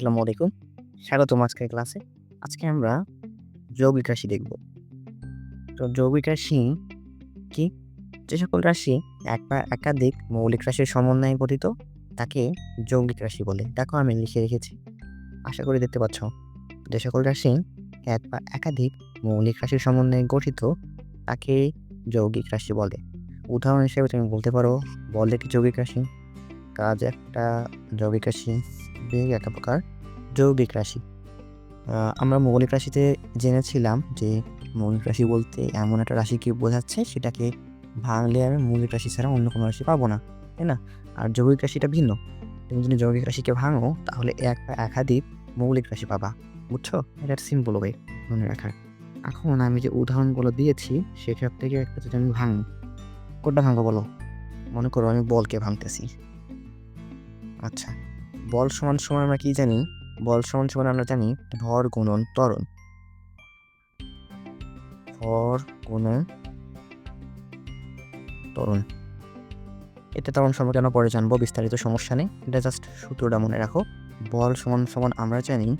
আসসালামু আলাইকুম। স্বাগতম আজকের ক্লাসে। আজকে আমরা যৌগিক রাশি দেখব। তো যৌগিক রাশি কি? যে সকল রাশি এক বা একাধিক মৌলিক রাশির সমন্বয়ে গঠিত, তাকে যৌগিক রাশি বলে। দেখো আমি লিখে রেখেছি। আশা করি দেখতে পাচ্ছ। যে সকল রাশি এক বা একাধিক মৌলিক রাশির সমন্বয়ে গঠিত, তাকে যৌগিক রাশি বলে। উদাহরণ হিসেবে তুমি বলতে পারো, বল একটি যৌগিক রাশি? কাজ একটা যৌগিক রাশি এক প্রকার যৌগিক রাশি। আমরা মৌলিক রাশিতে জেনেছিলাম যে মৌলিক রাশি বলতে এমন একটা রাশি রাশিকে বোঝাচ্ছে? সেটাকে ভাঙলে আমি মৌলিক রাশি ছাড়া অন্য কোনো রাশি পাবো না, তাই না? আর যৌগিক রাশিটা ভিন্ন। তুমি যদি যৌগিক রাশিকে ভাঙো, তাহলে এক বা একাধিক মৌলিক রাশি পাবা, বুঝছ? এটা সিম্পল ওয়ে মনে রাখার। এখন আমি যে উদাহরণগুলো দিয়েছি, সেসব থেকে একটা যদি আমি ভাঙ, কোনটা ভাঙবো বলো? মনে করো আমি বলকে ভাঙতেছি। আচ্ছা বল সমান সমান আমরা কি জানি? বল সমান সমান আমরা জানি ভর গুণন ত্বরণ। ভর গুণন ত্বরণ। এটা ত্বরণ সম্পর্কে আমরা পরে জানব, বিস্তারিত সমস্যা নেই। এটা জাস্ট সূত্রটা মনে রাখো। বল সমান সমান আমরা জানি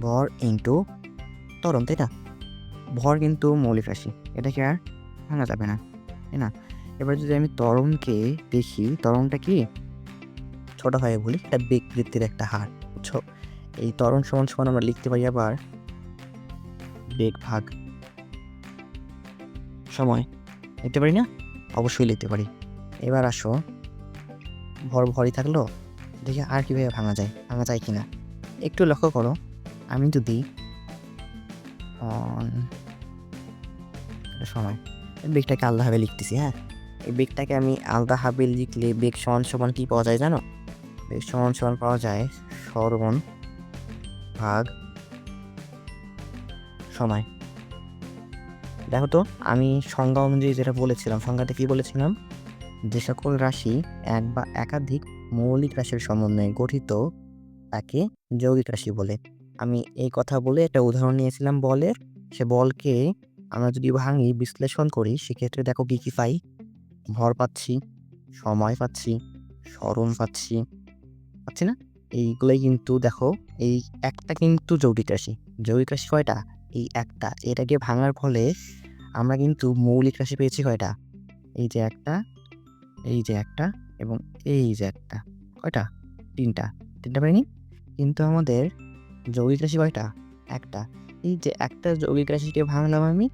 ভর ইন্টু ত্বরণ, তাই না? ভর কিন্তু মৌলিক রাশি। এটাকে আর ভাঙা যাবে না, তাই না? এবার যদি আমি তরণকে দেখি তরণটা কি? ছোটোভাবে বলি এটা বৃত্তির একটা হার, বুঝছ? এই ত্বরণ সমান সমান আমরা লিখতে পারি আবার বেগ ভাগ। সময়, লিখতে পারি না? অবশ্যই লিখতে পারি। এবার আসো। ভর ভরই থাকল, দেখি আর কীভাবে ভাঙা যায় ভাঙা যায় কিনা। একটু লক্ষ্য করো, আমি যদি সময় বেগটাকে আলাদাভাবে লিখতেছি হ্যাঁ? এই বেগটাকে আমি আলাদাভাবে লিখলে বেগ সমান সমান কী পাওয়া যায় জানো? সমান সমান পাওয়া যায়। সরণ ভাগ সময়। দেখো তো, আমি সংজ্ঞা অনুযায়ী যেটা বলেছিলাম সংজ্ঞাতে কি বলেছিলাম? যে সকল রাশি এক বা একাধিক মৌলিক রাশির সমন্বয়ে গঠিত, তাকে যৌগিক রাশি বলে। আমি এই কথা বলে একটা উদাহরণ নিয়েছিলাম বলের। সে বলকে আমরা যদি ভাঙি, বিশ্লেষণ করি, সেক্ষেত্রে দেখো কী কী পাই? ভর পাচ্ছি, সময় পাচ্ছি, স্মরণ পাচ্ছি পাচ্ছি না। এইগুলোই কিন্তু দেখো, এই একটা কিন্তু যৌগিক রাশি। যৌগিক রাশি কয়টা? এই একটা। এটাকে ভাঙার ফলে আমরা কিন্তু মৌলিক রাশি পেয়েছি কয়টা? এই যে একটা, এই যে একটা এবং এই যে একটা। কয়টা? তিনটা। তিনটা পাইনি কিন্তু আমাদের যৌগিক রাশি কয়টা? একটা। এই যে একটা যৌগিক রাশিকে ভাঙলাম আমি,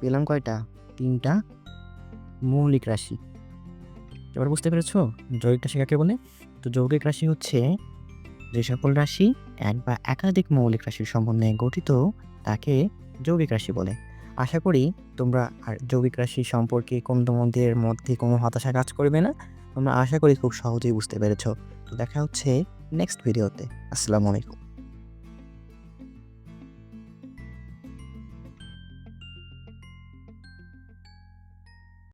পেলাম কয়টা? তিনটা মৌলিক রাশি। এবার বুঝতে পেরেছ? যৌগিক রাশি কাকে বলে? তো যৌগিক রাশি হচ্ছে যে সকল রাশি এক বা একাধিক মৌলিক রাশির সমন্বয়ে গঠিত তাকে যৌগিক রাশি বলে। আশা করি তোমরা আর যৌগিক রাশি সম্পর্কে কোন তোমাদের মধ্যে কোনো হতাশা কাজ করবে না। তোমরা আশা করি খুব সহজেই বুঝতে পেরেছ। তো দেখা হচ্ছে নেক্সট ভিডিওতে আসসালামু আলাইকুম।